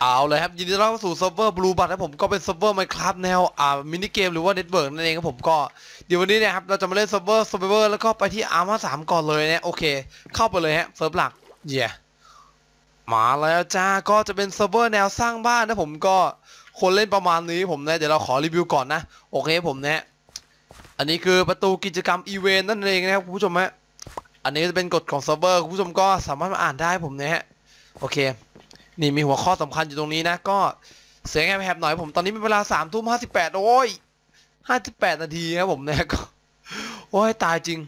เอาเลยครับยินดีต้อนรับสู่เซิร์ฟเวอร์บลูบัตนะผมก็เป็นเซิร์ฟเวอร์ไมค r a f t แนวอ่ามินิเกมหรือว่าเน็ตเวิร์กนั่นเองครับผมก็เดี๋ยววันนี้เนะครับเราจะมาเล่นเซิร์ฟเวอร์ซูเปอร์แล้วก็ไปที่อาร์มาสามก่อนเลยนะโอเค เข้าไปเลยฮะเซิร์ฟหลักเย่มาแล้วจ้าก็จะเป็นเซิร์ฟเวอร์แนวสร้างบ้านนะผมก็คนเล่นประมาณนี้ผมนะเดี๋ยวเราขอรีวิวก่อนนะโอเคผมนะอันนี้คือประตูกิจกรรมอีเวนต์นั่นเองนะครับคุณผู้ชมฮะอันนี้จะเป็นกฎของเซิร์ฟเวอร์คุณผู้ชมก็สามารถมาอ่านได้ผมนะฮะโอเค นี่มีหัวข้อสำคัญอยู่ตรงนี้นะ ก็เสียงแหบๆหน่อยผมตอนนี้เป็นเวลาสามทุ่มห้าสิบแปดโอ้ยห้าสิบแปดนาทีครับผมนะก็โอ้ยตายจริง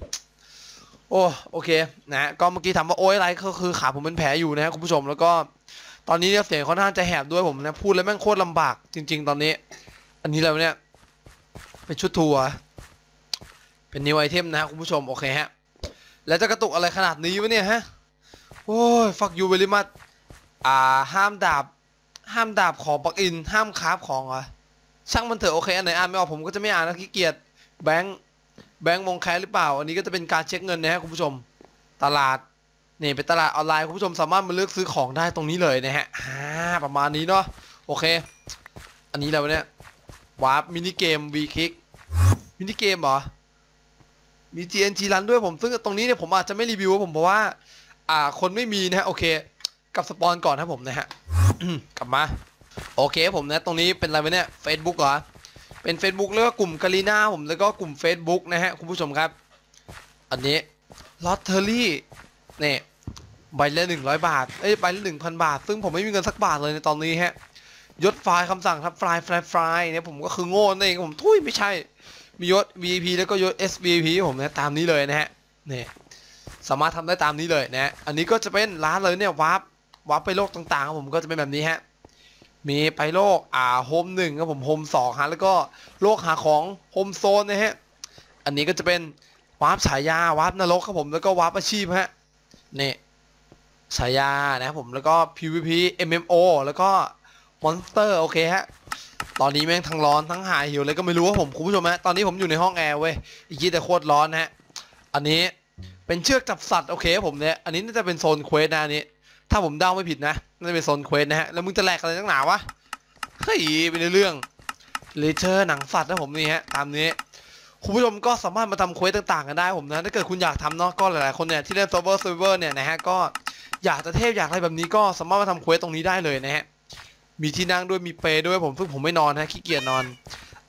โอ้โอเคนะก็เมื่อกี้ถามว่าโอ้ยอะไรก็คือขาผมเป็นแผลอยู่นะครับคุณผู้ชมแล้วก็ตอนนี้เนี่ยเสียงค่อนข้างจะแหบด้วยผมนะพูดแล้วแม่งโคตรลำบากจริง ๆ ตอนนี้ อันนี้อะไรวะเนี่ยเป็นชุดทัวร์เป็นนิวไอเทมนะครับคุณผู้ชมโอเคฮะแล้วจะกระตุกอะไรขนาดนี้วะเนี่ยฮะโอ้ย fuck you very much อ่าห้ามดาบ ห้ามดาบของปักอิน ห้ามคราฟของเหรอช่างมันเถอะโอเคอันไหนอ่านไม่ออกผมก็จะไม่อ่านนะขี้เกียจแบงค์แบงค์มงแคร์หรือเปล่า อันนี้ก็จะเป็นการเช็คเงินนะฮะคุณผู้ชม ตลาดนี่เป็นตลาดออนไลน์คุณผู้ชมสามารถมาเลือกซื้อของได้ตรงนี้เลยนะฮะอ่าประมาณนี้เนาะโอเค อันนี้อะไรวเนี่ยวาร์ปมินิเกมวีคิกมินิเกมเหรอมี TNG รันด้วยผมซึ่งตรงนี้เนี่ยผมอาจจะไม่รีวิวผมเพราะว่า อ่าคนไม่มีนะฮะโอเค กับสปอนก่อนนะผมนะฮะ กลับมา โอเคผมนะ ตรงนี้เป็นอะไรวะเนี่ย Facebook เหรอ เป็น Facebook แล้วก็กลุ่มกาลีนาผมแล้วก็กลุ่ม Facebook นะฮะ คุณผู้ชมครับ อันนี้ลอตเตอรี่เนี่ยใบละหนึ่งร้อยบาท เอ้ยใบละหนึ่งพันบาท ซึ่งผมไม่มีเงินสักบาทเลยในตอนนี้ฮะ ยศไฟล์คำสั่งครับไฟล์ไฟล์ไฟล์เนี่ยผมก็คือโง่นั่นเองผมทุยไม่ใช่ มียศ VIP แล้วก็ยศ SVP ผมนะตามนี้เลยนะฮะ เนี่ยสามารถทำได้ตามนี้เลยนะฮะอันนี้ก็จะเป็นร้านเลยเนี่ยวาร์ป วับไปโลกต่างๆครับผมก็จะเป็นแบบนี้ฮะมีไปโลกอ่าโฮมหนึ่งครับผมโฮมสองฮะแล้วก็โลกหาของโฮมโซนนะฮะอันนี้ก็จะเป็นวาร์ปฉายาวาร์ปนรกครับผมแล้วก็วาร์ปอาชีพฮะนี่ฉายานะครับผมแล้วก็ PVP MMO แล้วก็มอนสเตอร์โอเคฮะตอนนี้แม่งทั้งร้อนทั้งหายหิวเลยก็ไม่รู้ว่าผมคุณผู้ชมฮะตอนนี้ผมอยู่ในห้องแอร์เว้ยอีกทีแต่โคตรร้อนนะฮะอันนี้เป็นเชือกจับสัตว์โอเคครับผมเนี่ยอันนี้น่าจะเป็นโซนเควสนะอันนี้ ถ้าผมเดาไม่ผิดนะน่าจะเป็นโซนเควสนะฮะ แล้วมึงจะแลกอะไรตั้งหนาวะ เฮ้ยเป็นเรื่องเลเชอร์หนังสัตว์นะผมนี่ฮะ ตามนี้คุณผู้ชมก็สามารถมาทำเควสต่างๆกันได้ผมนะ ถ้าเกิดคุณอยากทำเนาะก็หลายๆคนเนี่ยที่เล่น server server เนี่ยนะฮะก็อยากจะเทพอยากอะไรแบบนี้ก็สามารถมาทำเควสตรงนี้ได้เลยนะฮะมีที่นั่งด้วยมีเปย์ด้วยผมซึ่งผมไม่นอนฮะขี้เกียจนอน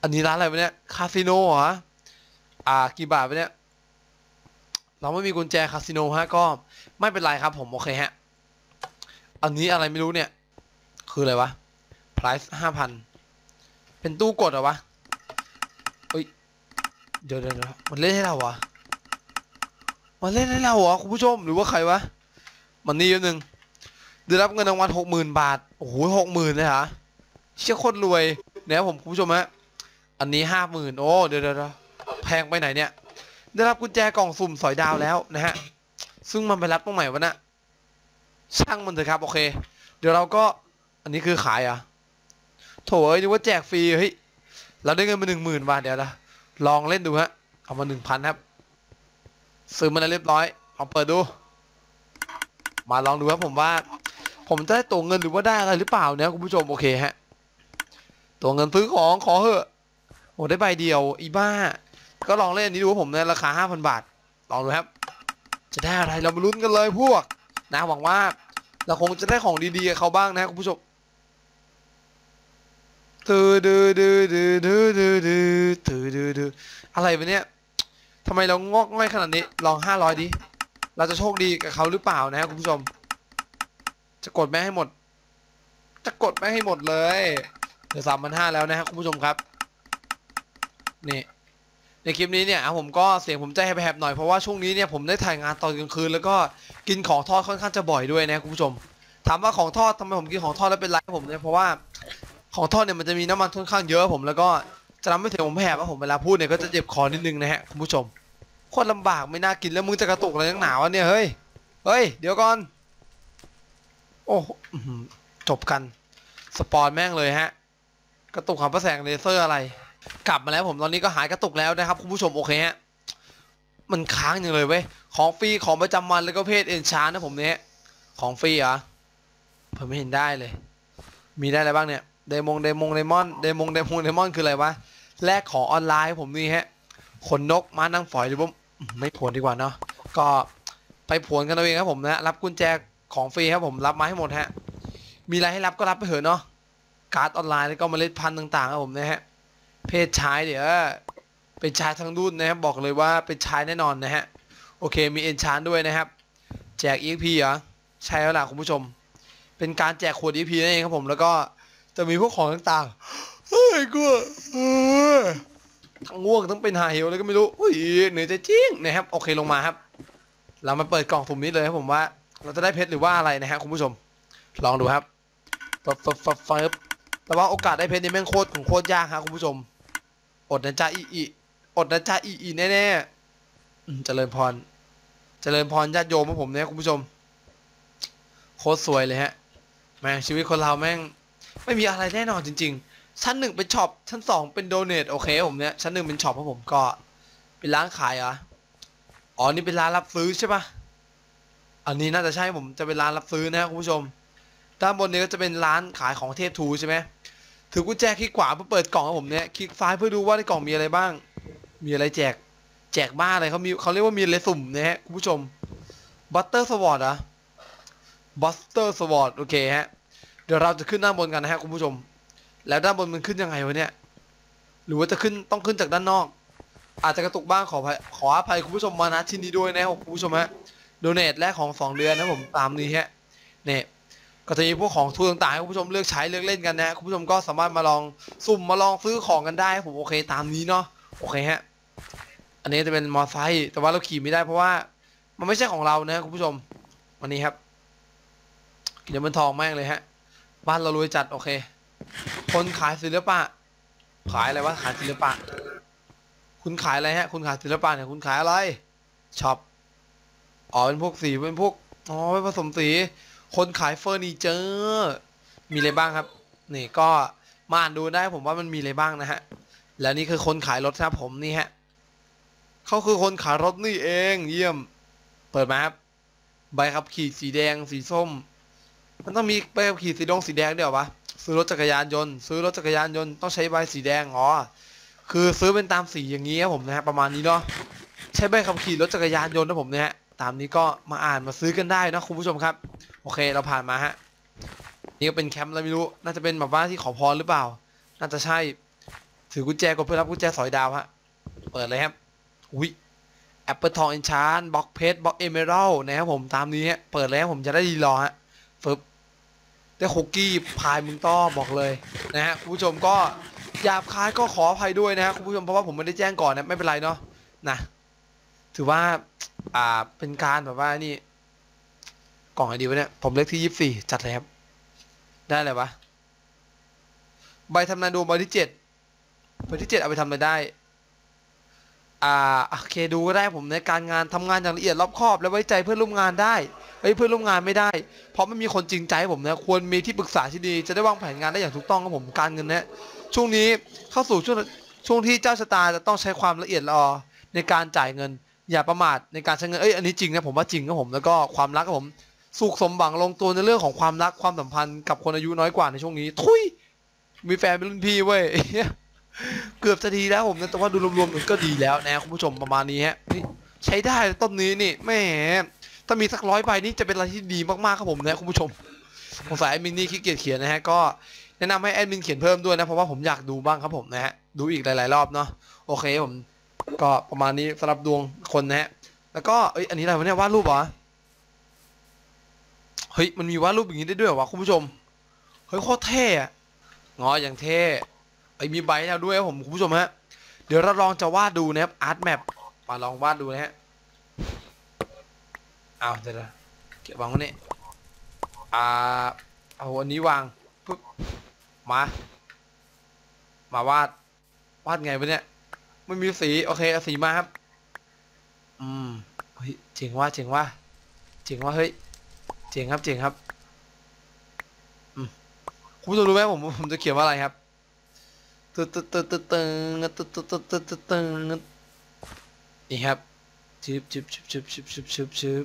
อันนี้ร้านอะไรวะเนี่ยคาสิโนเหรออ่ากี่บาทวะเนี่ยเราไม่มีกุญแจคาสิโนฮะก็ไม่เป็นไรครับผมโอเคฮะ อันนี้อะไรไม่รู้เนี่ย คืออะไรวะ price ห้าพัน เป็นตู้กดเหรอวะเฮ้ย เดี๋ยวเดี๋ยวมันเล่นให้เราเหรอมันเล่นให้เราเหรอคุณผู้ชมหรือว่าใครวะ มันนี่นิดนึงได้รับเงินรางวัลหกหมื่นบาท โอ้โหหกหมื่นเลยเหรอเชี่ยโคตรรวยเนี่ยผมคุณผู้ชมฮะ อันนี้ห้าหมื่นโอ้เดี๋ยวเดี๋ยวแพงไปไหนเนี่ย ได้รับกุญแจกล่องสุ่มสอยดาวแล้วนะฮะ ซึ่งมันไปรับตรงไหนวะน่ะ ช่างมันเถอะครับ โอเค เดี๋ยวเราก็อันนี้คือขายอะโถเอ้ยนึกว่าแจกฟรีเฮ้ยเราได้เงินมาหนึ่งหมื่นบาทเดี๋ยวนะลองเล่นดูฮะเอามาหนึ่งพันครับซื้อมาแล้วเรียบร้อยลองเปิดดู มาลองดูครับผมว่า ผมจะได้ตัวเงินหรือว่าได้อะไรหรือเปล่าเนี่ยคุณผู้ชมโอเคฮะตัวเงินซื้อของขอเหอะโอ้ได้ใบเดียว อีบ้า ก็ลองเล่นนนี้ดูว่าผมในราคาห้าพันบาท ลองดูครับ จะได้อะไรเรามาลุ้นกันเลยพวก นะหวังว่าเราคงจะได้ของดีๆกับเขาบ้างนะคุณผู้ชมตือดือดือดือดือดือดือตือดือดืออะไรไปเนี่ยทำไมเรางอกง่อยขนาดนี้ ลองห้าร้อยดิ เราจะโชคดีกับเขาหรือเปล่านะคุณผู้ชม จะกดแม่ให้หมด จะกดแม่ให้หมดเลยเหลือสามพันห้าแล้วนะครับคุณผู้ชมครับ นี่ ในคลิปนี้เนี่ยผมก็เสียงผมใจแหบๆหน่อยเพราะว่าช่วงนี้เนี่ยผมได้ถ่ายงานตอนกลางคืนแล้วก็กินของทอดค่อนข้างจะบ่อยด้วยนะคุณผู้ชม ถามว่าของทอดทำไมผมกินของทอดแล้วเป็นไรผมเนี่ยเพราะว่าของทอดเนี่ยมันจะมีน้ำมันค่อนข้างเยอะผมแล้วก็จะทำให้เสียงผมแหบว่าผมเวลาพูดเนี่ยก็จะเจ็บคอนิดนึงนะฮะคุณผู้ชมโคตรลำบากไม่น่ากินแล้วมึงจะกระตุกอะไรนักหนาวะเนี่ยเฮ้ยเฮ้ยเดี๋ยวก่อน โอ้จบกัน สปอนแม่งเลยฮะ กระตุกของพระแสงเลเซอร์อะไร กลับมาแล้วผมตอนนี้ก็หายกระตุกแล้วนะครับคุณผู้ชมโอเคฮะมันค้างอย่างเลยเว้ยของฟรีของประจำวันแล้วก็เพศเอนชานะผมเนี่ยของฟรีเหรอผมไม่เห็นได้เลย มีได้อะไรบ้างเนี่ยเดมงเดมงเดมอนเดมงเดมงเดมอนคืออะไรวะแลกของออนไลน์ผมนี่ฮะขนนกมานั่งฝอยหรือว่าไม่ผวนดีกว่าเนาะก็ไปผวนกันเอาเองครับผมนะรับกุญแจของฟรีครับผมรับมาให้หมดฮะมีอะไรให้รับก็รับไปเถอะเนาะการ์ดออนไลน์แล้วก็เมล็ดพันธุ์ต่างๆครับผมนะฮะ เพศชายเดี๋ยวเป็นชายทั้งรุ่นนะครับบอกเลยว่าเป็นชายแน่นอนนะฮะโอเคมีเอนชานด้วยนะครับแจก EXP เหรอใช่แล้วล่ะคุณผู้ชม เป็นการแจกขวด EXP นั่นเองครับผมแล้วก็จะมีพวกของต่างๆเฮ้ยกูเออทั้งง่วงทั้งเป็นหาเหวเลยก็ไม่รู้อุ้ยเหนื่อยใจจริงนะครับโอเคลงมาครับ เรามาเปิดกล่องสุ่มนี้เลยครับผมว่า เราจะได้เพชรหรือว่าอะไรนะฮะคุณผู้ชม ลองดูครับฟับฟับฟับฟับแต่ว่าโอกาสได้เพชรนี่แม่งโคตรของโคตรยากครับคุณผู้ชม อดนะจ๊ะอีอีอดนะจ๊ะอีอีแน่ๆเจริญพร เจริญพรญาติโยมของผมเนี่ยคุณผู้ชม โคตรสวยเลยฮะ แม่งชีวิตคนเราแม่ง ไม่มีอะไรแน่นอนจริง ๆ ชั้นหนึ่งเป็นช็อปชั้นสองเป็นโดเนทโอเคผมเนี่ยชั้นหนึ่งเป็นช็อปครับผมก็ เป็นร้านขายเหรออ๋อนี่เป็นร้านรับซื้อใช่ปะอันนี้น่าจะใช่ผมจะเป็นร้านรับซื้อนะครับคุณผู้ชมด้านบนนี้ก็จะเป็นร้านขายของเทพทูใช่ไหม ถือกุญแจคลิกขวาเพื่อเปิดกล่องครับผมเนี่ยคลิกซ้ายเพื่อดูว่าในกล่องมีอะไรบ้าง มีอะไรแจก แจกบ้าอะไรเขามีเขาเรียกว่ามีอะไรสุ่มนะฮะคุณผู้ชมบัตเตอร์สวอตอะบัตเตอร์สวอตโอเคฮะเดี๋ยวเราจะขึ้นด้านบนกันนะฮะคุณผู้ชม แล้วด้านบนมันขึ้นยังไงวะเนี่ยหรือว่าจะขึ้นต้องขึ้นจากด้านนอก อาจจะกระตุกบ้างขออภัยขออภัยคุณผู้ชมมานะที่นี้ด้วยนะครับคุณผู้ชมฮะโดเนทแรกของ2เดือนนะผมตามนี้ฮะเนี่ย ก็จะมีพวกของทูต่างๆให้คุณผู้ชมเลือกใช้เลือกเล่นกันนะฮะคุณผู้ชมก็สามารถมาลองสุ่มมาลองซื้อของกันได้ผมโอเคตามนี้เนาะโอเคฮะอันนี้จะเป็นมอไซค์แต่ว่าเราขี่ไม่ได้เพราะว่ามันไม่ใช่ของเรานะคุณผู้ชมวันนี้ครับเดี๋ยวมันทองแม่งเลยฮะ บ้านเรารวยจัดโอเค คนขายศิลปะ ขายอะไรวะขายศิลปะ คุณขายอะไรฮะ คุณขายศิลปะเนี่ยคุณขายอะไรช็อปอ๋อเป็นพวกสีเป็นพวกอ๋อเป็นผสมสี คนขายเฟอร์นิเจอร์มีอะไรบ้างครับ นี่ก็มาอ่านดูได้ผมว่ามันมีอะไรบ้างนะฮะ แล้วนี่คือคนขายรถครับผมนี่ฮะเขาคือคนขายรถนี่เองเยี่ยม เปิดมาครับใบขับขี่สีแดงสีส้ม มันต้องมีใบขับขี่สีดงสีแดงเดี๋ยววะซื้อรถจักรยานยนต์ ซื้อรถจักรยานยนต์ต้องใช้ใบสีแดงอ๋อคือซื้อเป็นตามสีอย่างนี้ครับผมนะฮะประมาณนี้เนาะใช้ใบขับขี่รถจักรยานยนต์นะผมเนะฮะตามนี้ก็มาอ่านมาซื้อกันได้นะคุณผู้ชมครับ โอเคเราผ่านมาฮะ นี่ก็เป็นแคมป์อะไรไม่รู้ น่าจะเป็นแบบว่าที่ขอพรหรือเปล่า น่าจะใช่ ถือกุญแจกดเพื่อรับกุญแจสอยดาวฮะ เปิดเลยครับ อุ้ยแอปเปิลทองเอนชานบล็อกเพชรบล็อกเอเมอรัลนะครับผมตามนี้ฮะ เปิดแล้วผมจะได้รีรอฮะฟึบได้คุกกี้พายมึงต้อบอกเลยนะฮะคุณผู้ชมก็หยาบคายก็ขออภัยด้วยนะฮะคุณผู้ชมเพราะว่าผมไม่ได้แจ้งก่อนนะไม่เป็นไรเนาะนะถือว่าอ่าเป็นการแบบว่านี่ กล่องไอดีวะเนี่ย ผมเลขที่ยี่สิบสี่จัดเลยครับ ได้อะไรวะ ใบทำนาดวงใบที่เจ็ดใบที่เจ็ดเอาไปทำอะไรได้ อ่าโอเคดูก็ได้ผมในการงานทำงานอย่างละเอียดรอบคอบ และไว้ใจเพื่อนร่วมงานได้เฮ้ยเพื่อนร่วมงานไม่ได้ เพราะไม่มีคนจริงใจผมนะ ควรมีที่ปรึกษาที่ดี จะได้วางแผนงานได้อย่างถูกต้องครับผม การเงินเนี่ยช่วงนี้เข้าสู่ช่วงช่วงที่เจ้าชะตาจะต้องใช้ความละเอียดละออในการจ่ายเงิน อย่าประมาทในการใช้เงิน เอ้ย อันนี้จริงนะผมว่าจริงครับผม แล้วก็ความรักครับผม สุขสมหวังลงตัวในเรื่องของความรักความสัมพันธ์กับคนอายุน้อยกว่าในช่วงนี้ ทุยมีแฟนเป็นรุ่นพี่เว้ยเกือบจะดีแล้วผมนะแต่ว่าดูรวมๆมันก็ดีแล้วนะคุณผู้ชมประมาณนี้ฮะนี่ใช้ได้ต้นนี้นี่แม่ถ้ามีสักร้อยใบนี่จะเป็นอะไรที่ดีมากๆครับผมนะคุณผู้ชมสงสัยแอดมินนี่ขี้เกียจเขียนนะฮะก็แนะนำให้แอดมินเขียนเพิ่มด้วยนะเพราะว่าผมอยากดูบ้างครับผมนะฮะดูอีกหลายๆรอบเนาะโอเคผมก็ประมาณนี้สำหรับดวงคนนะฮะแล้วก็เอ้ยอันนี้อะไรวะเนี่ยวาดรูปเหรอ เฮ้ยมันมีวาดรูปอย่างนี้ได้ด้วยวะคุณผู้ชม เฮ้ยโคตรเท่อะงออย่างเท่ไอมีใบแล้วด้วยครับผมคุณผู้ชมฮะ เดี๋ยวเราลองจะวาดดูนะครับอาร์ตแมปมาลองวาดดูนะฮะเอาเดี๋ยวเก็บวางไว้นี่อ่าเอาอันนี้วางปุ๊บมา มาวาดวาดไงวะเนี่ยไม่มีสีโอเคเอาสีมาครับ อืมเฮ้ยเจ๋งว่าเจ๋งว่าเจ๋งว่าเฮ้ย จ๋งครับเจ๋งครับคุณผู้ชมรู้ไหมผมผมจะเขียนว่าอะไรครับตึ๊ดตึ๊ดตึ๊ดตึ๊ดตึ๊ดตึ๊ดตึ๊ดตึ๊ดตึ๊ดตึ๊ดตึ๊ดนี่ครับชิบชิบชิบชิบชิบชิบชิบชิบ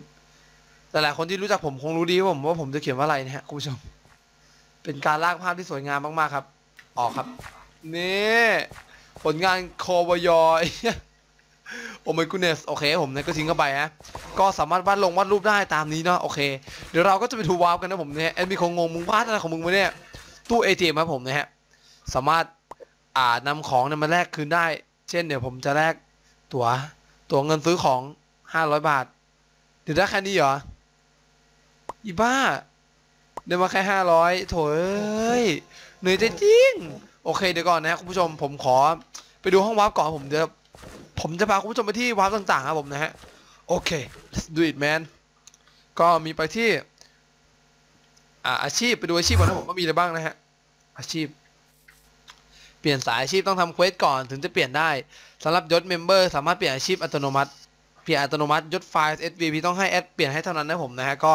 แต่หลายคนที่รู้จักผมคงรู้ดีว่าผมว่าผมจะเขียนว่าอะไรนะฮะคุณผู้ชม เป็นการลากภาพที่สวยงามมากๆครับ ออกครับ นี่ ผลงานโควายอย โอ้ my goodness โอเคผมเนี่ยก็ทิ้งเข้าไปฮะก็สามารถวาดลงวาดรูปได้ตามนี้เนาะโอเค เดี๋ยวเราก็จะไปทูวาร์ปกันนะผมเนี่ยแอดมินคงงงมึงวาดอะไรของมึงวะเนี่ยตู้ ATM ครับผมนะฮะสามารถอ่านำของเนี่ยมาแลกคืนได้ เช่นเดี๋ยวผมจะแลกตั๋วตั๋วเงินซื้อของ500บาท เดี๋ยวได้แค่นี้เหรออีบ้าได้มาแค่500โถเอ้ยเหนื่อยจจริงโอเคเดี๋ยวก่อนนะคุณผู้ชมผมขอไปดูห้องวาร์ปก่อนผมเดี๋ยว ผมจะพาคุณผู้ชมไปที่วาร์ปต่างๆครับผมนะฮะ โอเค let's do it man ก็มีไปที่ อ่า อาชีพไปดูอาชีพก่อนนะผมว่ามีอะไรบ้างนะฮะ อาชีพ เปลี่ยนสายอาชีพต้องทำเควสก่อนถึงจะเปลี่ยนได้สำหรับยศเมมเบอร์สามารถเปลี่ยนอาชีพอัตโนมัติ เปลี่ยนอัตโนมัติยศไฟล์ SVP ต้องให้แอดเปลี่ยนให้เท่านั้นนะผมนะฮะ ก็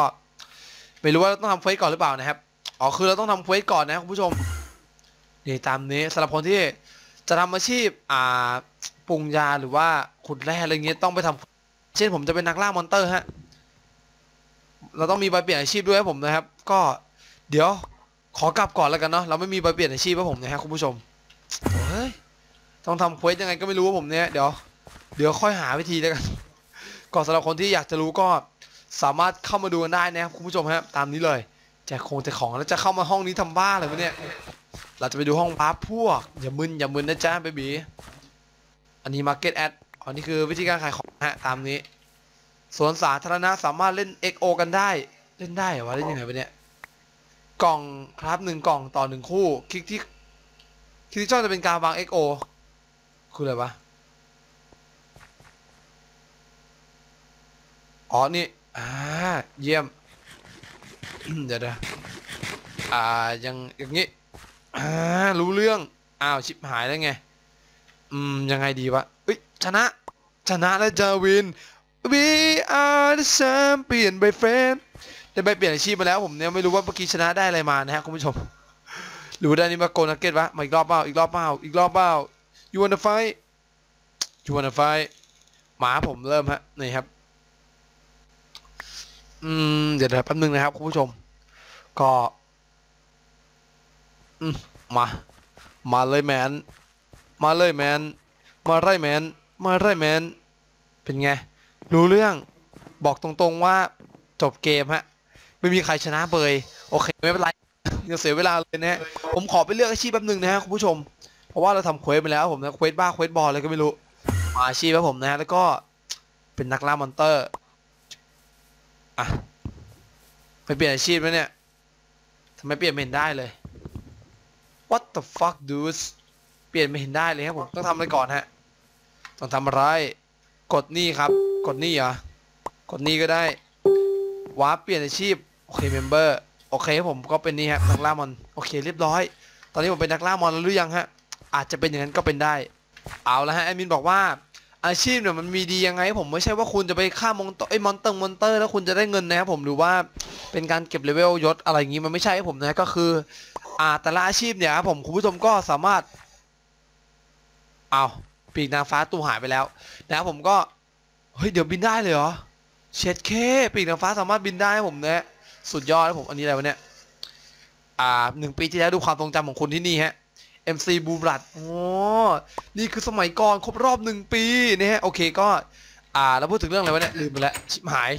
ไม่รู้ว่าต้องทำเควสก่อนหรือเปล่านะครับ อ๋อ คือเราต้องทำเควสก่อนนะคุณผู้ชมนี่ตามนี้สำหรับคนที่จะทำอาชีพ อ่า ปรุงยาหรือว่าขุดแร่อะไรเงี้ยต้องไปทำเช่นผมจะเป็นนักล่ามอนเตอร์ฮะ เราต้องมีใบเปลี่ยนอาชีพด้วยครับผมนะครับ ก็เดี๋ยวขอกลับก่อนแล้วกันเนาะเราไม่มีใบเปลี่ยนอาชีพครับผมนะฮะคุณผู้ชมเฮ้ยต้องทำเควสยังไงก็ไม่รู้ว่าผมเนี่ยเดี๋ยวเดี๋ยวค่อยหาวิธีแล้วกันก่อนสำหรับคนที่อยากจะรู้ก็สามารถเข้ามาดูกันได้นะครับคุณผู้ชมครับตามนี้เลยแจกคงแจกของแล้วจะเข้ามาห้องนี้ทำบ้าเลยวะเนี่ยเราจะไปดูห้องพับพวก อย่ามึนอย่ามึนนะจ๊ะเบบี อันนี้ Market Ad อ๋อนี่คือวิธีการขายของฮะตามนี้สวนสาธารณะสามารถเล่น XO กันได้ เล่นได้เหรอวะเล่นยังไงวะเนี่ย กล่องครับหนึ่งกล่องต่อหนึ่งคู่ คลิกที่คลิกที่ช่องจะเป็นการวาง XO คืออะไรวะอ๋อนี่อ่าเยี่ยม เดี๋ยวเดี๋ยวอ่ายังอย่างงี้อ่ารู้เรื่อง อ้าวชิบหายแล้วไง อืม ยังไงดีวะเอ้ย ชนะ ชนะแล้วจาวิน We are the champion by friend ได้ใบเปลี่ยนอาชีพมาแล้วผมเนี่ยไม่รู้ว่าเมื่อกี้ชนะได้อะไรมานะฮะคุณผู้ชมหรือว่าได้นี่มาโกนักเก็ตวะมาอีกรอบเปล่าอีกรอบเปล่าอีกรอบเปล่า you wanna fight you wanna fight หมาผมเริ่มฮะนี่ครับ อืม เดี๋ยวเดี๋ยวแป๊บนึงนะครับคุณผู้ชม ก็ อืมมา มาเลยแมน มาเลยแมน มาไรแมน มาไรแมน เป็นไง รู้เรื่อง บอกตรงๆว่าจบเกมฮะ ไม่มีใครชนะเบยโอเค ไม่เป็นไรอย่าเสียเวลาเลยนะฮะ ผมขอไปเลือกอาชีพแป๊บหนึ่งนะฮะคุณผู้ชม เพราะว่าเราทำเควสไปแล้วผมนะเควสบ้าเควสบอลอะไรก็ไม่รู้มาอาชีพครับผมนะฮะ แล้วก็เป็นนักล่ามอนเตอร์ อะ ไปเปลี่ยนอาชีพแล้วเนี่ยทำไมเปลี่ยนไม่เห็นได้เลย What the fuck dudes ลี่ยนไม่เห็นได้เลยครับผมต้องทำอะไรก่อนฮะต้องทำอะไร กดนี่ครับ กดนี่เหรอกดนี่ก็ได้วาร์ปเปลี่ยนอาชีพโอเคเมมเบอร์โอเคครับผมก็เป็นนี่ฮะนักล่ามอนโอเคเรียบร้อย ตอนนี้ผมเป็นนักล่ามอนแล้วหรือยังฮะอาจจะเป็นอย่างนั้นก็เป็นได้ เอาละฮะแอดมินบอกว่าอาชีพเนี่ยมันมีดียังไง ผมไม่ใช่ว่าคุณจะไปฆ่ามอนเตอร์ไอ้มอนเตอร์มอนเตอร์แล้วคุณจะได้เงินนะครับผมหรือว่าเป็นการเก็บเลเวลยศอะไรอย่างงี้มันไม่ใช่ครับผมนะก็คือ อ่าแต่ละอาชีพเนี่ยครับผมคุณผู้ชมก็สามารถ เอาปีกนางฟ้าตูหายไปแล้วนะครับผมก็ เฮ้ย เดี๋ยวบินได้เลยเหรอ เช็ดเค ปีกนางฟ้าสามารถบินได้ครับผมนะสุดยอดครับผมอันนี้อะไรวะเนี่ย อ่าหนึ่งปีที่แล้วดูความทรงจำของคุณที่นี่ฮะ MC บูมรัดอ๋อนี่คือสมัยก่อนครบรอบหนึ่งปีนะฮะ โอเคก็ อ่า เราพูดถึงเรื่องอะไรวะเนี่ย ลืมไปแล้ว ชิบหาย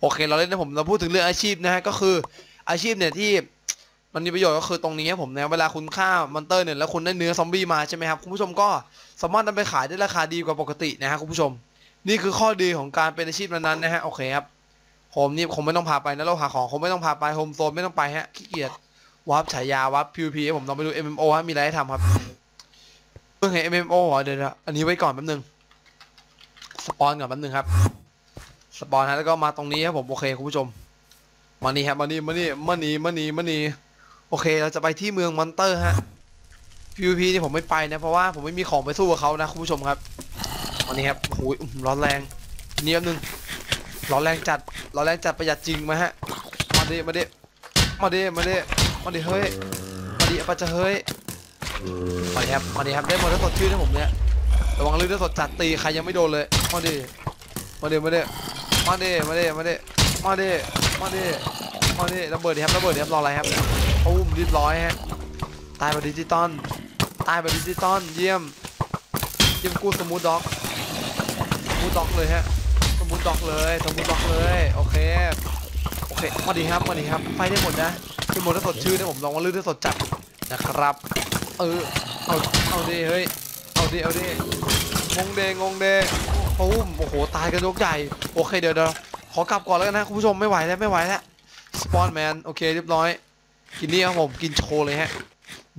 โอเค เราเล่นนะผม เราพูดถึงเรื่องอาชีพนะฮะ ก็คืออาชีพเนี่ยที่ มันมีประโยชน์ก็คือตรงนี้ครับผมนะเวลาคุณฆ่ามอนเตอร์เนี่ยแล้วคุณได้เนื้อซอมบี้มาใช่ไหมครับคุณผู้ชมก็สามารถนำไปขายได้ราคาดีกว่าปกตินะฮะคุณผู้ชม นี่คือข้อดีของการเป็นอาชีพนั้นๆนะฮะโอเคครับผมนี่คงไม่ต้องพาไปนะเราหาของคงไม่ต้องพาไปโฮมโซนไม่ต้องไปฮะขี้เกียจวาร์ปฉายาวาร์ป PVP ให้ผมลองไปดู MMO ฮะมีอะไรให้ทำครับเพิ่งเห็น MMO เหรอเดี๋ยวอันนี้ไว้ก่อนแป๊บนึงสปอนก่อนแป๊บนึงครับสปอนฮะแล้วก็มาตรงนี้ครับผมโอเคคุณผู้ชมมานี่ครับมานี่มานี่มานี่มานี่มานี่ โอเคเราจะไปที่เมืองมอนเตอร์ฮะ PVP นี่ผมไม่ไปนะ เพราะว่าผมไม่มีของไปสู้กับเขานะคุณผู้ชมครับวันนี้ครับโอ้โหร้อนแรงนี่แป๊บนึงร้อนแรงจัดร้อนแรงจัดประหยัดจริงมาฮะมาดิมาดิมาดิมาดิมาดิเฮ้ยมาดิปะจะเฮ้ยมาดิครับมาดิครับได้หมดแล้วสดชื่นนะผมเนี่ยระวังลื่นได้สดจัดตีใครยังไม่โดนเลยมาดิมาดิมาดิมาดิมาดิมาดิมาดิมาดิมานี่ระเบิดดิครับระเบิดดิครับรออะไรครับ ปุ้มเรียบร้อยฮะตายแบบดิจิตอลตายแบบดิจิตอลเยี่ยม เยี่ยมกู้สมูทด็อกสมูทด็อกเลยฮะสมูทด็อกเลยสมูทด็อกเลยโอเคโอเคมาดีครับมาดีครับไฟได้หมดนะคือหมดถ้าสดชื่นนะผมลองว่าลื่นถ้าสดจัดนะครับ เออเอาเอาดิเฮ้ยเอาดิเอาดิงงเดงงเดปุ้มโอ้โหตายกันยกใหญ่โอเคเดี๋ยวเดี๋ยวขอกลับก่อนแล้วกันนะคุณผู้ชมไม่ไหวแล้วไม่ไหวแล้วสปอนแมนโอเคเรียบร้อย กินนี่ครับผมกินโชว์เลยฮะ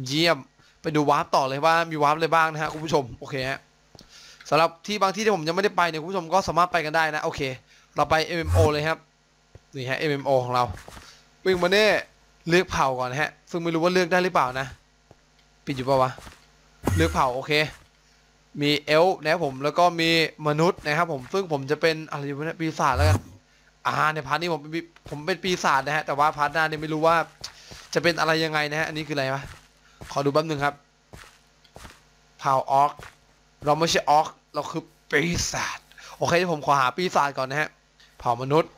เยี่ยมไปดูวาร์ปต่อเลยว่ามีวาร์ปอะไรบ้างนะฮะคุณผู้ชมโอเคฮะสำหรับที่บางที่ที่ผมยังไม่ได้ไปเนี่ยคุณผู้ชมก็สามารถไปกันได้นะโอเค เราไป MMO เลยครับนี่ฮะ MMO ของเราวิ่งมาเนี่ยเลือกเผ่าก่อนฮะ ซึ่งไม่รู้ว่าเลือกได้หรือเปล่านะ ปิดอยู่ปะวะเลือกเผ่าโอเค มีเอล์นะครับผมแล้วก็มีมนุษย์นะครับผมซึ่งผมจะเป็นอะไรอยู่เนี่ยปีศาจแล้วกันอ่าในพาร์ทนี้ผมเป็นผมเป็นปีศาจนะฮะแต่ว่าพาร์ทหน้าเนี่ยไม่รู้ว่า จะเป็นอะไรยังไงนะฮะ อันนี้คืออะไรวะ ขอดูแป๊บนึงครับเผ่าออกเราไม่ใช่ออกเราคือปีศาจ โอเคผมขอหาปีศาจก่อนนะฮะ เผ่ามนุษย์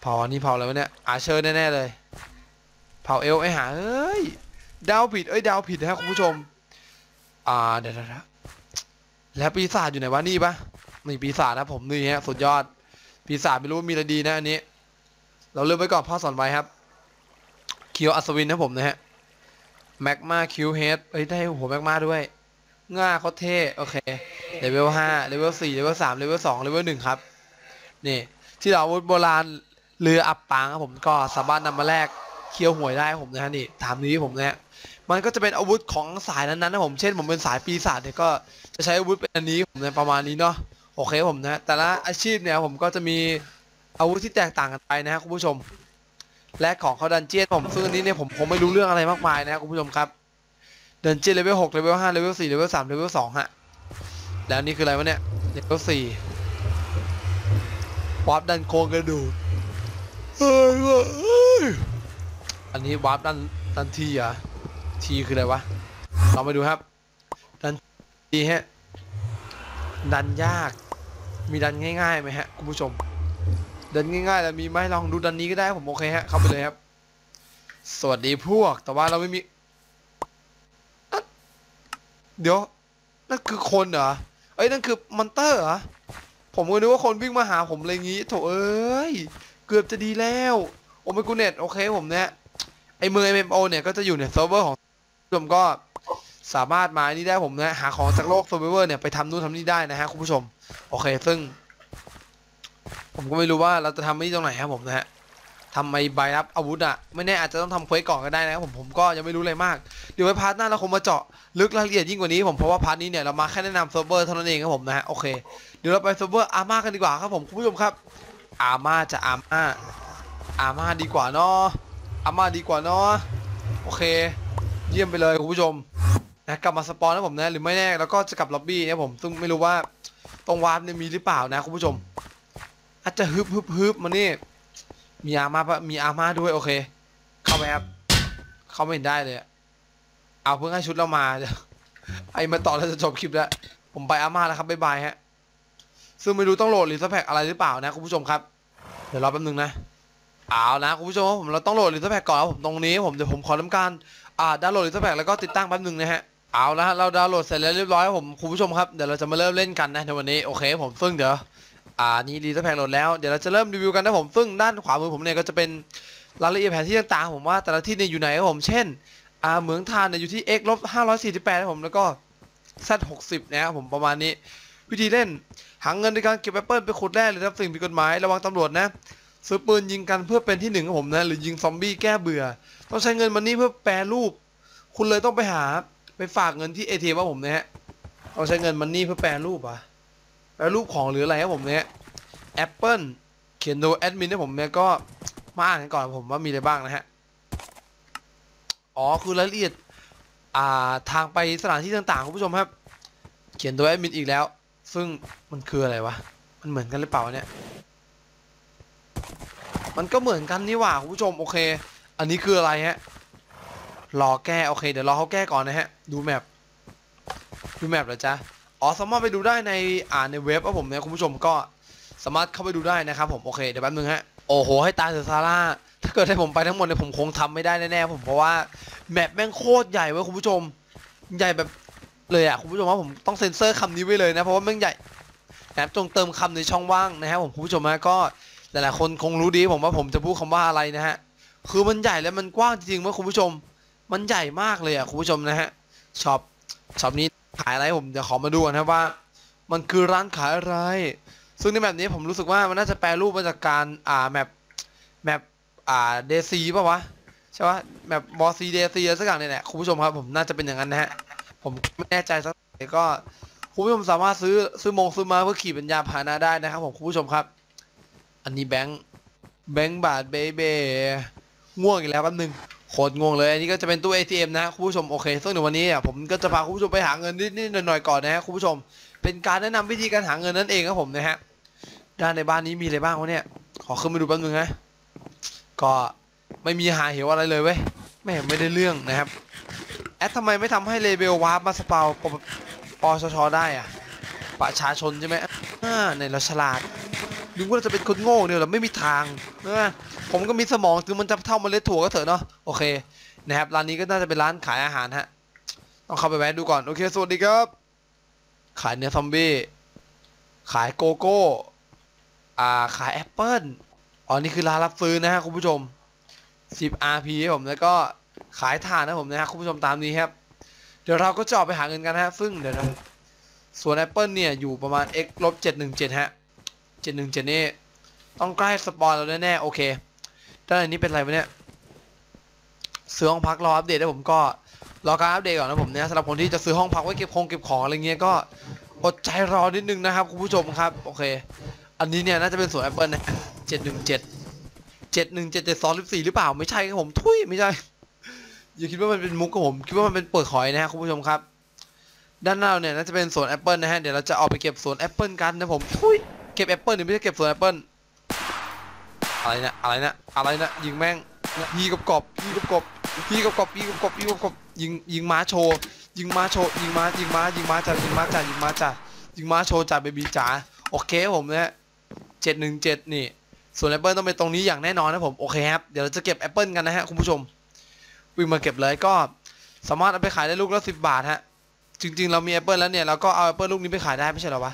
เผ่าอันนี้เผ่าอะไรวะเนี่ย อาเชอร์แน่ๆเลย เผ่าเอลไอหาเอ้ย ดาวผิด เอ้ย ดาวผิดนะฮะคุณผู้ชม อ่า เดี๋ยวๆแล้วปีศาจอยู่ไหนวะนี่ปะนี่ปีศาจนะผมนี่ฮะสุดยอด ปีศาจไม่รู้มีอะไรดีนะอันนี้ เราเริ่มไว้ก่อนพ่อสอนไว้ครับ เคียวอัศวินนะผมนะฮะแมกมาคิวเฮดเอ้ยได้หัวแมกมาด้วยง่าเขาเท่โอเคเลเวลห้าเลเวลสี่เลเวลสามเลเวลสองเลเวลหนึ่งครับ นี่ ที่เราอาวุธโบราณเรืออับปางครับผมก็สามารถนำมาแลกเคียวหวยได้ผมนะฮะนี่ตามนี้ผมนะฮะมันก็จะเป็นอาวุธของสายนั้นๆนะผมเช่นผมเป็นสายปีศาจเนี่ยก็จะใช้อาวุธเป็นอันนี้ผมนะประมาณนี้เนาะโอเคผมนะแต่ละอาชีพเนี่ยผมก็จะมีอาวุธที่แตกต่างกันไปนะครับคุณผู้ชม และของเขาดันเจียนผมซึ่งอันนี้เนี่ยผมคงไม่รู้เรื่องอะไรมากมายนะครับคุณผู้ชมครับดันเจียนเลเวลหกเลเวลห้าเลเวลสี่เลเวลสามเลเวลสองฮะแล้วนี่คืออะไรวะเนี่ยเลเวลสี่วาร์ปดันโครงกระดูกเฮ้ยเฮ้ยอันนี้วาร์ปดันดันทีอะทีคืออะไรวะเรามาดูครับ ดันทีฮะดันยากมีดันง่ายๆไหมฮะคุณผู้ชม เดินง่ายๆแต่มีไหมลองดูดันนี้ก็ได้ผมโอเคฮะเข้าไปเลยครับ สวัสดีพวก แต่ว่าเราไม่มี เดี๋ยว นั่นคือคนเหรอเอ้ยนั่นคือมอนเตอร์เหรอผมก็นึกว่าคนวิ่งมาหาผมอะไรงี้โถเอ้ยเกือบจะดีแล้วโอเมกูเน็ตโอเคผมเนี่ยไอเมือง MMO เนี่ยก็จะอยู่ในเซิร์ฟเวอร์ของผมก็สามารถมานี่ได้ผมนะหาของจากโลกเซิร์ฟเวอร์เนี่ยไปทำนู่นทำนี่ได้นะฮะคุณผู้ชม โอเคซึ่ง ผมก็ไม่รู้ว่าเราจะทำที่ตรงไหนครับผมนะฮะทำไมใบรับอาวุธอะไม่แน่อาจจะต้องทำเควสก่อนก็ได้นะครับผมผมก็ยังไม่รู้อะไรมาก เดี๋ยวไว้พาร์ทหน้าเราคงมาเจาะลึกรายละเอียดยิ่งกว่านี้ผมเพราะว่าพาร์ทนี้เนี่ยเรามาแค่แนะนำเซิร์ฟเวอร์เท่านั้นเองครับผมนะฮะโอเคเดี๋ยวเราไปเซิร์ฟเวอร์อาม่ากันดีกว่าครับผมคุณผู้ชมครับ อาม่าจะอาม่าอาม่าดีกว่าเนาะอาม่าดีกว่าเนาะโอเค เยี่ยมไปเลยคุณผู้ชมนะกลับมาสปอนนะผมนะหรือไม่แน่แล้วก็จะกลับล็อบบี้นะผมซึ่งไม่รู้ว่าตรงวาร์ปเนี่ยมีหรือเปล่านะคุณผู้ชม อาจจะฮึบฮึบฮึบมานี่ มีอามาปะมีอามาด้วยโอเค เข้าไปครับ เข้าไม่เห็นได้เลย เอาเพิ่งให้ชุดเรามาไอ้มาต่อแล้วจะจบคลิปแล้ว ผมไปอามาแล้วครับบ๊ายบายฮะ ซึ่งไม่รู้ต้องโหลดรีสแพ็กอะไรหรือเปล่านะคุณผู้ชมครับ เดี๋ยวรอแป๊บนึงนะ เอานะคุณผู้ชมผมเราต้องโหลดรีสแพ็กก่อนผมตรงนี้ผมเดี๋ยวผมขอทำการ อ่าดาวน์โหลดรีสแพ็กแล้วก็ติดตั้งแป๊บนึงนะฮะเอาละฮะเราดาวน์โหลดเสร็จแล้วเรียบร้อยผมคุณผู้ชมครับเดี๋ยวเราจะมาเริ่มเล่นกันนะในวันนี้โอเค ผมซึ่งเดี๋ยว อ่านี่รีสแพ็กโหลดแล้วเดี๋ยวเราจะเริ่มรีวิวกันนะผมซึ่งด้านขวามือผมเนี่ยก็จะเป็นรายละเอียดแผนที่ต่างๆผมว่าแต่ละที่เนี่ยอยู่ไหนครับผมเช่นอ่าเหมืองทานเนี่ยอยู่ที่ x ลบ548ครับผมแล้วก็ z 60นะครับผมประมาณนี้ วิธีเล่นหาเงินในการเก็บแอปเปิลไปขุดแร่หรือทำสิ่งผิดกฎหมายระวังตำรวจนะซื้อปืนยิงกันเพื่อเป็นที่หนึ่งครับผมนะหรือยิงซอมบี้แก้เบื่อ ต้องใช้เงินมันนี่เพื่อแปรรูป คุณเลยต้องไปหาไปฝากเงินที่ ATM ว่าผมนะฮะต้องใช้เงินมันนี่เพื่อแปรรูปอะ แปรรูปของหรืออะไรครับผมเนี่ย Apple เขียนโดยแอดมินให้ผมเนี่ยก็มาอ่านกันก่อนผมว่ามีอะไรบ้างนะฮะ อ๋อคือรายละเอียดอ่าทางไปสถานที่ต่างๆคุณผู้ชมครับ เขียนโดยแอดมินอีกแล้ว ซึ่งมันคืออะไรวะ มันเหมือนกันหรือเปล่าเนี่ย มันก็เหมือนกันนี่หว่าคุณผู้ชมโอเค อันนี้คืออะไรฮะ รอแก้โอเค เดี๋ยวรอเขาแก้ก่อนนะฮะ ดูแมปดูแมปเหรอจ๊ะ อ๋อสามารถไปดูได้ในอ่าในเว็บว่าผมเนี่ยคุณผู้ชมก็สามารถเข้าไปดูได้นะครับผมโอเคเดี๋ยวแป๊บนึงฮะโอ้โหให้ตายเถอะซาร่าถ้าเกิดให้ผมไปทั้งหมดเนี่ยผมคงทำไม่ได้แน่ๆผมเพราะว่าแมปแม่งโคตรใหญ่เว้ยคุณผู้ชม ใหญ่แบบเลยอะคุณผู้ชมว่าผมต้องเซ็นเซอร์คำนี้ไว้เลยนะเพราะว่าแม่งใหญ่นะครับจงเติมคำในช่องว่างนะครับผมคุณผู้ชมฮะก็หลายๆคนคงรู้ดีผมว่าผมจะพูดคำว่าอะไรนะฮะคือมันใหญ่และมันกว้างจริงๆเว้ยคุณผู้ชม มันใหญ่มากเลยอะคุณผู้ชมนะฮะช็อปช็อปนี้ ขายอะไรผมเดี๋ยวขอมาดูกันนะครับว่า มันคือร้านขายอะไร ซึ่งในแบบนี้ผมรู้สึกว่ามันน่าจะแปลรูปมาจากการอ่าแมปแมปอ่าเดซีป่ะวะใช่ปะแมปบอซีเดซีอะไรสักอย่างเนี่ยแหละคุณผู้ชมครับผมน่าจะเป็นอย่างนั้นนะฮะผมไม่แน่ใจสักท่ก็คุณผู้ชมสามารถซื้อซื้อมงซื้อมาเพื่อขี่เป็นยาพาหนะได้นะครับผมคุณผู้ชมครับ อันนี้แบงค์แบงค์บาทเบเบง่วงอีกแล้วแป๊บนึง โคตรง่วงเลยอันนี้ก็จะเป็นตู้ ATM นะคุณผู้ชมโอเคซึ่งในวันนี้อะผมก็จะพาคุณผู้ชมไปหาเงินนิดๆหน่อยๆก่อนนะฮะคุณผู้ชม เป็นการแนะนำวิธีการหาเงินนั่นเองครับผมนะฮะด้านในบ้านนี้มีอะไรบ้างวะเนี่ย ขอขึ้นมาดูแป๊บนึงนะก็ไม่มีหาเหวอะไรเลยเว้ยไม่เห็นไม่ได้เรื่องนะครับแอดทำไมไม่ทำให้เลเบลวาร์ปมาสเปาปปชชได้อะประชาชนใช่ไหมอ่าในเราฉลาด นึกว่าจะเป็นคนโง่เนี่ยเราไม่มีทางนะผมก็มีสมองถึงมันจะเท่าเมล็ดถั่วก็เถอะเนาะโอเคนะครับร้านนี้ก็น่าจะเป็นร้านขายอาหารฮะต้องเข้าไปแวะดูก่อนโอเคสวัสดีครับ ขายเนื้อซอมบี้ขายโกโก้อ่าขายแอปเปิลอ๋อนี่คือร้านรับซื้อนะฮะคุณผู้ชม 10 RP ครับผมแล้วก็ขายถ่านนะผมนะฮะคุณผู้ชมตามนี้ครับ เดี๋ยวเราก็จะออกไปหาเงินกันฮะซึ่งเดี๋ยวเราส่วนแอปเปิลเนี่ยอยู่ประมาณ x ลบ717ฮะ 717นี่ต้องใกล้สปอนแล้วแน่ๆโอเคด้านในนี้เป็นอะไรวะเนี่ยซื้อห้องพักรออัปเดตนะผมก็รอการอัปเดตก่อนนะผมเนี่ยสำหรับคนที่จะซื้อห้องพักไว้เก็บของเก็บของอะไรเงี้ยก็อดใจรอนิดนึงนะครับคุณผู้ชมครับโอเค อันนี้เนี่ยน่าจะเป็นสวนแอปเปิลนะเจ็ดหนึ่งเจ็ดเจ็ดหนึ่งเจ็ดเจ็ดสองสิบสี่หรือเปล่าไม่ใช่ครับผมทุยไม่ใช่อย่าคิดว่ามันเป็นมุกครับผมคิดว่ามันเป็นเปิดหอยนะฮะคุณผู้ชมครับ ด้านหน้าเราเนี่ยน่าจะเป็นสวนแอปเปิลนะฮะเดี๋ยวเราจะออกไปเก็บสวนแอปเปิลกันนะผมทุย เก็บแอปเปิลหรือไม่ใช่เก็บสวนแอปเปิลอะไรนะอะไรนะอะไรนะยิงแม่งพี่กับกบพี่กับกบพี่กับกบพี่กับกบพี่กับกบยิงยิงม้าโชว์ยิงม้าโชว์ยิงม้ายิงม้ายิงม้าจ่ายิงม้าจ่ายิงม้าจ่ายิงม้าโชว์จ่าเบบีจ๋าโอเคผมนะเจ็ดหนึ่งเจ็ดนี่ส่วนแอปเปิลต้องเป็นตรงนี้อย่างแน่นอนนะผมโอเคครับเดี๋ยวเราจะเก็บแอปเปิลกันนะฮะคุณผู้ชมวิ่งมาเก็บเลยก็สามารถเอาไปขายได้ลูกละสิบบาทฮะจริง ๆ เรามีแอปเปิลแล้วเนี่ยเราก็เอาแอปเปิลลูกนี้ไปขายได้ไม่ใช่หรอวะ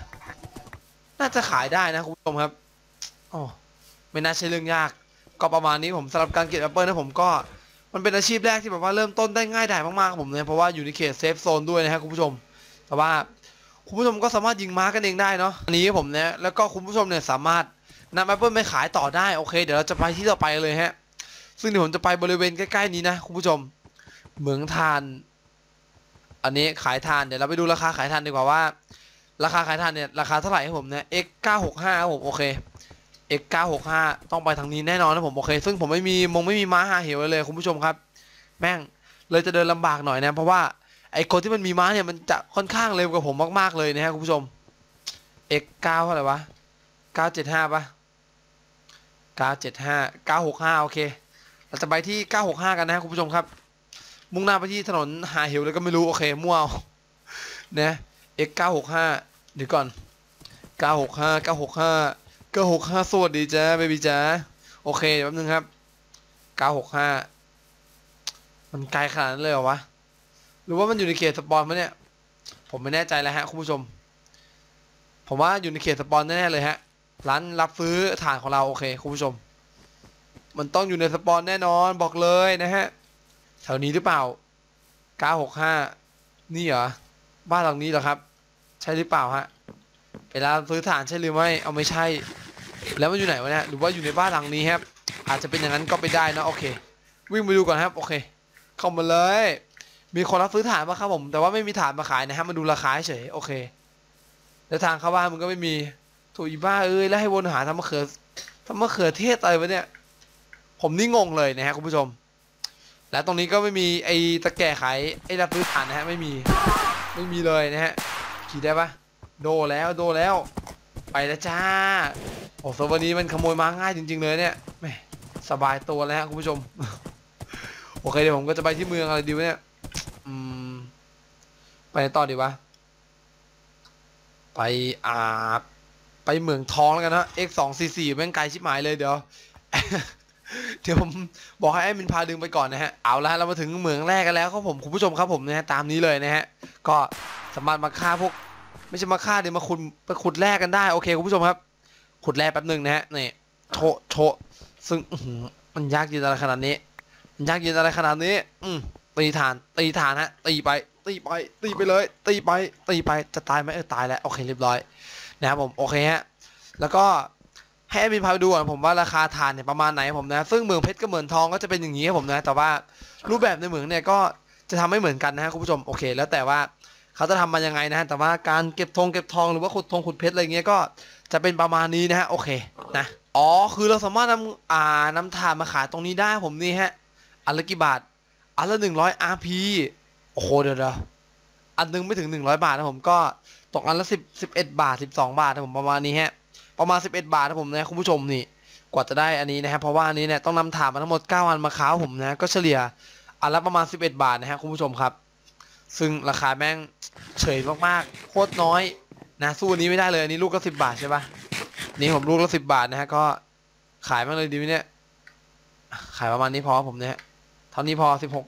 น่าจะขายได้นะคุณผู้ชมครับโอ้ไม่น่าใช่เรื่องยาก ก็ประมาณนี้ผมสำหรับการเก็บแอปเปิลนะผมก็มันเป็นอาชีพแรกที่แบบว่าเริ่มต้นได้ง่ายดายมากๆผมเนี่ยเพราะว่าอยู่ในเขตเซฟโซนด้วยนะฮะคุณผู้ชม แต่ว่าคุณผู้ชมก็สามารถยิงม้ากันเองได้เนาะอันนี้ผมเนี่ยแล้วก็คุณผู้ชมเนี่ยสามารถนำแอปเปิลไปขายต่อได้โอเค เดี๋ยวเราจะไปที่ต่อไปเลยฮะ ซึ่งเดี๋ยวผมจะไปบริเวณใกล้ๆนี้นะคุณผู้ชมเหมืองทาน อันนี้ขายทานเดี๋ยวเราไปดูราคาขายทานดีกว่าว่า ราคาขายทานเนี่ยราคาเท่าไหร่ครับผมเนี่ย x 965ครับผมโอเค x 965ต้องไปทางนี้แน่นอนนะผมโอเค ซึ่งผมไม่มีมงไม่มีม้าหาเหวเลยคุณผู้ชมครับ แม่งเลยจะเดินลำบากหน่อยนะเพราะว่าไอ้คนที่มันมีม้าเนี่ยมันจะค่อนข้างเร็วกว่าผมมากๆเลยนะฮะคุณผู้ชม x 9เท่าไหร่วะ975ปะ975 965โอเคเราจะไปที่ 965 กันนะคุณผู้ชมครับ มุ่งหน้าไปที่ถนนหาเหวเลยก็ไม่รู้โอเคมั่วเอานะ x 965 เดี๋ยวก่อน 965 965 965 สวัสดีจ้าเบบี้จ้าโอเคแป๊บนึงครับ 965 มันไกลขนาดนั้นเลยเหรอวะ หรือว่ามันอยู่ในเขตสปอนมะเนี่ย ผมไม่แน่ใจแล้วฮะคุณผู้ชม ผมว่าอยู่ในเขตสปอนแน่ๆเลยฮะ ร้านรับซื้อฐานของเราโอเคคุณผู้ชม มันต้องอยู่ในสปอนแน่นอนบอกเลยนะฮะ แถวนี้หรือเปล่า 965 นี่เหรอ บ้านหลังนี้เหรอครับ ใช่หรือเปล่าฮะเป็นร้าซื้อฐานใช่หรือไม่เอาไม่ใช่ แล้วมันอยู่ไหนวะเนี่ยหรือว่าอยู่ในบ้านหลังนี้ครับ อาจจะเป็นอย่างนั้นก็ไปได้นะโอเค วิ่งไปดูก่อนครับโอเค เข้ามาเลย มีคนรับซื้อฐานมาครับผม แต่ว่าไม่มีฐานมาขายนะฮะมาดูราคาเฉยโอเคแล้วทางเข้าบ้านมันก็ไม่มีถูอีบ้าเอ้ยแล้วให้วนหาทำมะเขือทำมะเขือเทศอะไรวะเนี่ย ผมนี่งงเลยนะฮะคุณผู้ชม และตรงนี้ก็ไม่มีไอ้ตะแก่ขายไอ้รับซื้อฐานนะฮะไม่มีไม่มีเลยนะฮะ ขี่ได้ปะโดแล้วโดแล้ว ไปแล้วจ้าโอ้สวันนี้มันขโมยมาง่ายจริง ๆ เลยเนี่ยแหมสบายตัวแล้วฮะคุณผู้ชม โอเคเดี๋ยวผมก็จะไปที่เมืองอะไรดีวะเนี่ยอืมไปไหนต่อดีวะไปอ่าไปเมืองทองแล้วกันนะ x 2 4 4แม่งไกลชิบหายเลยเดี๋ยวเดี๋ยวผมบอกให้แอดมินพาดึงไปก่อนนะฮะ เอาละเรามาถึงเหมืองแรกกันแล้วครับผมคุณผู้ชมครับผมนะฮะตามนี้เลยนะฮะ ก็ สามารถมาฆ่าพวก ไม่ใช่มาฆ่าเดี๋ยวมาขุดมาขุดแร่กันได้โอเคคุณผู้ชมครับ ขุดแร่แป๊บหนึ่งนะฮะนี่โชโชซึ่งมันยากเย็นอะไรขนาดนี้ มันยากเย็นอะไรขนาดนี้ อืมตีฐานตีฐานฮะตีไปตีไป ตีไปเลย ตีไป ตีไปจะตายไหมเออตายแล้วโอเคเรียบร้อยนะครับผมโอเคฮะแล้วก็ให้แอดมินพาไปดูก่อนผมว่าราคาฐานเนี่ยประมาณไหนผมนะซึ่งเมืองเพชรกับเหมืองทองก็จะเป็นอย่างนี้ครับผมนะแต่ว่ารูปแบบในเหมืองเนี่ยก็จะทำไม่เหมือนกันนะฮะคุณผู้ชมโอเค แล้วแต่ว่า เขาจะทำมายังไงนะฮะ แต่ว่าการเก็บทองเก็บทองหรือว่าขุดทองขุดเพชรอะไรเงี้ยก็จะเป็นประมาณนี้นะฮะ โอเคนะ อ๋อ คือเราสามารถนำอ่านำถ่านมาขายตรงนี้ได้ผมนี่ฮะ อันละกี่บาท อันละหนึ่งร้อยอาร์พีโอ้โหเดี๋ยวเดี๋ยวอันนึงไม่ถึงหนึ่งร้อยบาทนะผมก็ตกอันละสิบสิบเอ็ดบาทสิบสองบาทนะผมประมาณนี้ฮะ ประมาณสิบเอ็ดบาทนะผมนะคุณผู้ชมนี่ กว่าจะได้อันนี้นะครับเพราะว่าอันนี้เนี่ยต้องนำถ่านมาทั้งหมดเก้าอันมาค้าวผมนะ ก็เฉลี่ยอันละประมาณสิบเอ็ดบาทนะฮะคุณผู้ชมครับ ซึ่งราคาแม่งเฉยมากๆโคตรน้อยนะสู้อันนี้ไม่ได้เลยอันนี้ลูกก็สิบบาทใช่ปะนี่ผมลูกละสิบบาทนะฮะก็ขายมาเลยดีไหมเนี่ย ขายประมาณนี้พอผมเนี่ยเท่านี้พอสิบหก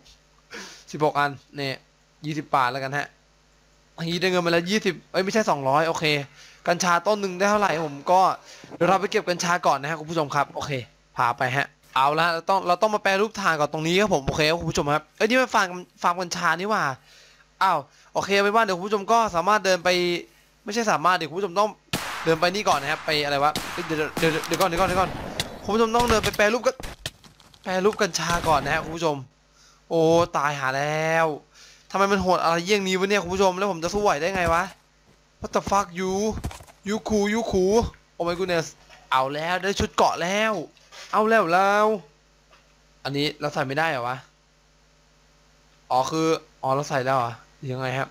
สิบหกอันเนี่ยยี่สิบบาทแล้วกันฮะอันนี้ได้เงินมาแล้วยี่สิบเอ้ยไม่ใช่สองร้อยโอเค กัญชาต้นหนึ่งได้เท่าไหร่ผมก็เดี๋ยวเราไปเก็บกัญชาก่อนนะฮะคุณผู้ชมครับ โอเคพาไปฮะ เอาละเราต้องเราต้องมาแปลรูปถ่านก่อนตรงนี้ครับผมโอเคครับคุณผู้ชมครับเอ้ยนี่มันฟาร์มฟาร์มกัญชานี่ว่า อ้าวโอเคไปว่านเดี๋ยวคุณผู้ชมก็สามารถเดินไปไม่ใช่สามารถเดี๋ยวคุณผู้ชมต้องเดินไปนี่ก่อนนะครับไปอะไรวะเดี๋ยวเดี๋ยวเดี๋ยวก่อนเดี๋ยวก่อนเดี๋ยวก่อนคุณผู้ชมต้องเดินไปแปลรูปกันแปลรูปกัญชาก่อนนะฮะคุณผู้ชม โอ้ตายหาแล้วทำไมมันโหดอะไรเยี่ยงนี้วะเนี่ยคุณผู้ชมแล้วผมจะสู้ไหวได้ไงวะ What the fuck you ยูคูยูคูโอ้ my goodness เอาแล้วได้ชุดเกาะแล้ว เอาแล้วแล้วอันนี้เราใส่ไม่ได้เหรอวะ อ๋อคือ อ๋อเราใส่แล้วอหรือ ยังไงครับ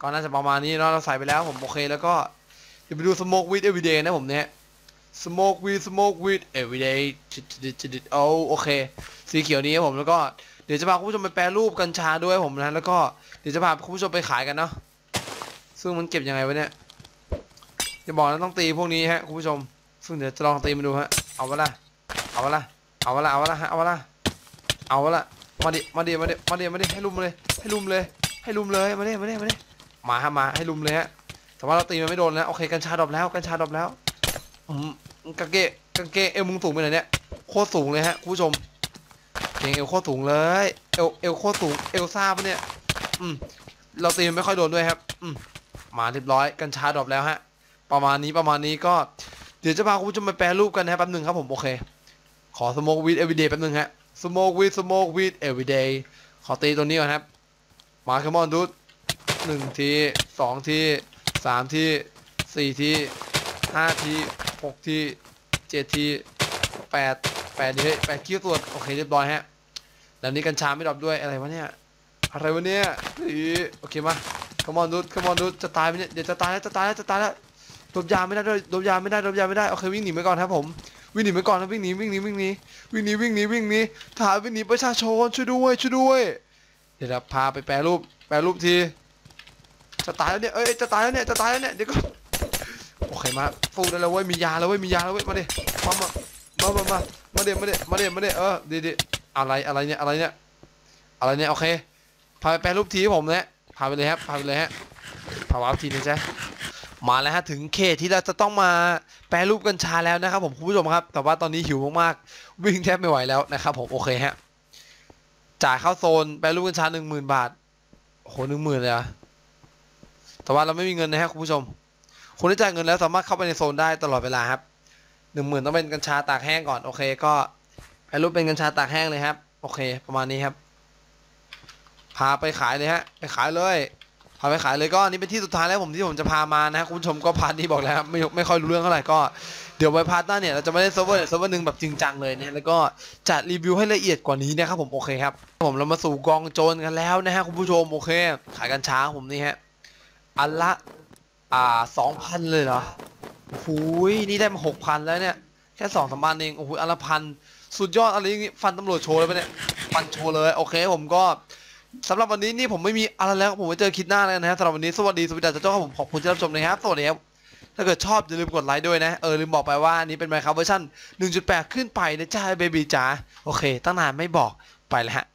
ก็น่าจะประมาณนี้เนาะเราใส่ไปแล้วผมโอเคแล้วก็เดี๋ยวไปดู smoke weed everyday นะผมเนี่ย smoke weed smoke weed everyday จิดจิดจิดจิดโอ้โอเค สีเขียวนี้ครับผมแล้วก็เดี๋ยวจะพาคุณผู้ชมไปแปรรูปกัญชาด้วยผมนะแล้วก็เดี๋ยวจะพาคุณผู้ชมไปขายกันเนาะซึ่งมันเก็บยังไงวะเนี่ยอย่าบอกนะต้องตีพวกนี้ฮะคุณผู้ชม ซึ่งเดี๋ยวจะลองตีมาดูฮะเอาวะล่ะเอาวะล่ะเอาวะล่ะเอาวะล่ะฮะเอาวะล่ะเอาวะล่ะมาดิมาดิมาดิมาดิมาดิให้ลุมเลยให้ลุมเลย ให้ลุมเลยมาดิมาดิมาดิมาฮะมาให้ลุมเลยฮะแต่ว่าเราตีมันไม่โดนแล้วโอเคกัญชาดรอปแล้วกัญชาดรอปแล้วอืมกางเกงกางเกงเอวมึงสูงไปไหนเนี่ยโคตรสูงเลยฮะคุณผู้ชมเกงเอวโคตรสูงเลยเอวเอวโคตรสูงเอวซาปะเนี่ย อืมเราตีมันไม่ค่อยโดนด้วยครับ อืมมาเรียบร้อยกัญชาดรอปแล้วฮะ ประมาณนี้ประมาณนี้ก็เดี๋ยวจะพาคุณผู้ชมไปแปรรูปกันนะแป๊บหนึ่งครับผมโอเคขอ smoke weed everyday แป๊บหนึ่งฮะ smoke weed smoke weed everyday ขอตีตัวนี้ก่อนครับ มาคมอนดูดหนึ่งทีสองทีสามทีสี่ทีห้าทีหกทีเจ็ดทีแปดแปดเฮ้ยแปดคิ้วส่วนโอเคเรียบร้อยฮะแล้วนี้กัญชาไม่ดรอปด้วยอะไรวะเนี่ยอะไรวะเนี่ยโอเคมาขมอนดูขมอนดูจะตายไหมเนี่ยเดี๋ยวจะตายแล้วจะตายแล้วจะตายแล้วดมยาไม่ได้ด้วยดมยาไม่ได้ดมยาไม่ได้โอเควิ่งหนีไปก่อนครับผมวิ่งหนีไปก่อนนะวิ่งหนีวิ่งหนีวิ่งหนีวิ่งหนีวิ่งหนีวิ่งหนีทหารวิ่งหนีประชาชนช่วยด้วยช่วยด้วย เดี๋ยวเราพาไปแปรรูป แปรรูปที จะตายแล้วเนี่ย เอ้ย จะตายแล้วเนี่ย จะตายแล้วเนี่ย เดี๋ยวก็โอเคมาฟูได้แล้วเว้ย มียาแล้วเว้ย มียาแล้วเว้ย มาดิมามามามามามาเดี๋ยวมาเดี๋ยวมาเดี๋ยวมาเดี๋ยวเออดีดีอะไร อะไรเนี่ย อะไรเนี่ย อะไรเนี่ย โอเค พาไปแปรรูปทีผมเนี่ยพาไปเลยครับ พาไปเลยฮะ พาวาทีนะจ๊ะมาแล้วฮะถึงเขตที่เราจะต้องมาแปรรูปกัญชาแล้วนะครับผมคุณผู้ชมครับ แต่ว่าตอนนี้หิวมากๆวิ่งแทบไม่ไหวแล้วนะครับผมโอเคฮะ จ่ายเข้าโซนแปรรูปกัญชาหนึ่งหมื่นบาทโหหนึ่งหมื่นเลยอะแต่ว่าเราไม่มีเงินนะฮะคุณผู้ชมคนที่จ่ายเงินแล้วสามารถเข้าไปในโซนได้ตลอดเวลาครับหนึ่งหมื่นต้องเป็นกัญชาตากแห้งก่อนโอเค ก็แปรรูปเป็นกัญชาตากแห้งเลยครับ โอเค ประมาณนี้ครับ พาไปขายเลยฮะ ไปขายเลยพาไปขายเลยก็อันนี่เป็นที่สุดท้ายแล้วผมที่ผมจะพามานะฮะคุณผู้ชมก็พาร์ทนี้บอกแล้วไม่ไม่ค่อยรู้เรื่องเท่าไหร่ก็ เดี๋ยวไว้พาร์ทหน้าเนี่ยเราจะไม่ได้เซิร์ฟเวอร์เนี่ยเซิร์ฟเวอร์หนึ่งแบบจริงจังเลยนะแล้วก็จัดรีวิวให้ละเอียดกว่านี้นะครับผมโอเคครับผมเรามาสู่กองโจรกันแล้วนะฮะคุณผู้ชมโอเค ขายกัญชาผมนี่ฮะอันละอ่าสองพันเลยเหรอโอ้โหนี่ได้มาหกพันแล้วเนี่ยแค่สองสามพันเองโอ้โหอันละพันสุดยอดอะไรอย่างงี้ฟันตำรวจโชว์เลยปะเนี่ยฟันโชว์เลยโอเคผมก็สำหรับวันนี้นี่ผมไม่มีอะไรแล้วผมไว้เจอคลิปหน้าแล้วนะฮะสำหรับวันนี้สวัสดีสวัสดีจ้าเจ้าครับผมขอบคุณที่รับชมนะครับสวัสดีครับ ถ้าเกิดชอบอย่าลืมกดไลค์ด้วยนะ เออลืมบอกไปว่านนี้เป็น Minecraft เวอร์ชัน1.8 ขึ้นไปนะจ้าเบบีจ๋าโอเค ตั้งนานไม่บอกไปแล้วฮะ